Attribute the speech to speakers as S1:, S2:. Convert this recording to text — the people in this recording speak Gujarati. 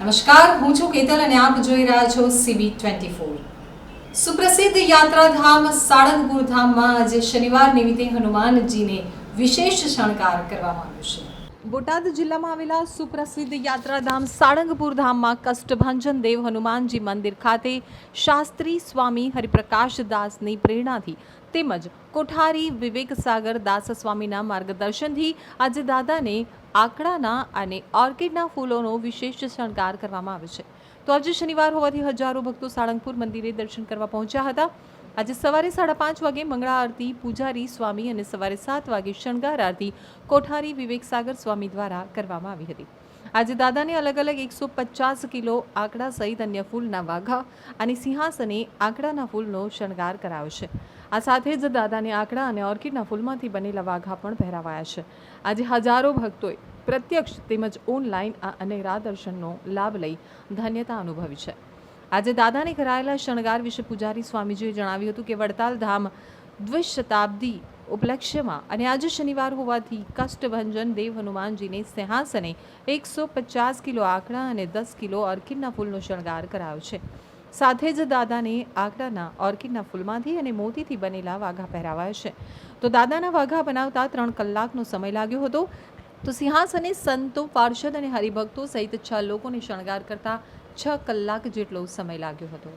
S1: નમસ્કાર, હું છું કેતલ અને આપ જોઈ રહ્યા છો સીબી ટ્વેન્ટી ફોર સુપ્રસિદ્ધ યાત્રાધામ સાળંગપુર ધામમાં આજે શનિવાર નિમિત્તે હનુમાનજીને વિશેષ શણગાર કરવામાં આવ્યો છે. બોટાદ જિલ્લામાં આવેલા સુપ્રસિદ્ધ યાત્રાધામ સાળંગપુર ધામમાં કષ્ટભંજન દેવ હનુમાનજી મંદિર ખાતે શાસ્ત્રી સ્વામી હરિપ્રકાશ દાસની પ્રેરણાથી તેમજ કોઠારી વિવેક સાગર દાસ સ્વામીના માર્ગદર્શનથી આજે દાદાને આંકડાના અને ઓર્કિડના ફૂલોનો વિશેષ શણગાર કરવામાં આવે છે. તો આજે શનિવાર હોવાથી હજારો ભક્તો સાળંગપુર મંદિરે દર્શન કરવા પહોંચ્યા હતા. આજે સવારે સાડા પાંચ વાગે મંગળા આરતી, પૂજારી સ્વામી અને સવારે સાત વાગે શણગાર આરતી કોઠારી વિવેક સાગર સ્વામી દ્વારા કરવામાં આવી હતી. આજે દાદાને અલગ અલગ એકસો પચાસ કિલો આંકડા સહિત અન્ય ફૂલના વાઘા અને સિંહાસને આંકડાના ફૂલનો શણગાર કરાયો છે. આ સાથે જ દાદાને આંકડા અને ઓર્કિડના ફૂલમાંથી બનેલા વાઘા પણ પહેરાવાયા છે. આજે હજારો ભક્તોએ પ્રત્યક્ષ તેમજ ઓનલાઈન આ અનેરા દર્શનનો લાભ લઈ ધન્યતા અનુભવી છે. આજે દાદાને કરાયેલા શણગાર વિશે પૂજારી સ્વામીજીએ જણાવ્યું હતું કે વડતાલ ધામ દ્વિશતાબ્દી ઉપલક્ષ્યમાં અને આજે શનિવાર હોવાથી કષ્ટભંજન દેવ હનુમાનજીને સિંહાસને એકસો પચાસ કિલો આંકડા અને દસ કિલો ઓર્કિડના ફૂલનો શણગાર કરાયો છે. સાથે જ દાદાને આંકડાના ઓર્કિડના ફૂલમાંથી અને મોતીથી બનેલા વાઘા પહેરાવાયા છે. તો દાદાના વાઘા બનાવતા ત્રણ કલાકનો સમય લાગ્યો હતો. તો સિંહાસને સંતો, પાર્ષદ અને હરિભક્તો સહિત છ લોકોને શણગાર કરતા છ કલાક જેટલો સમય લાગ્યો હતો.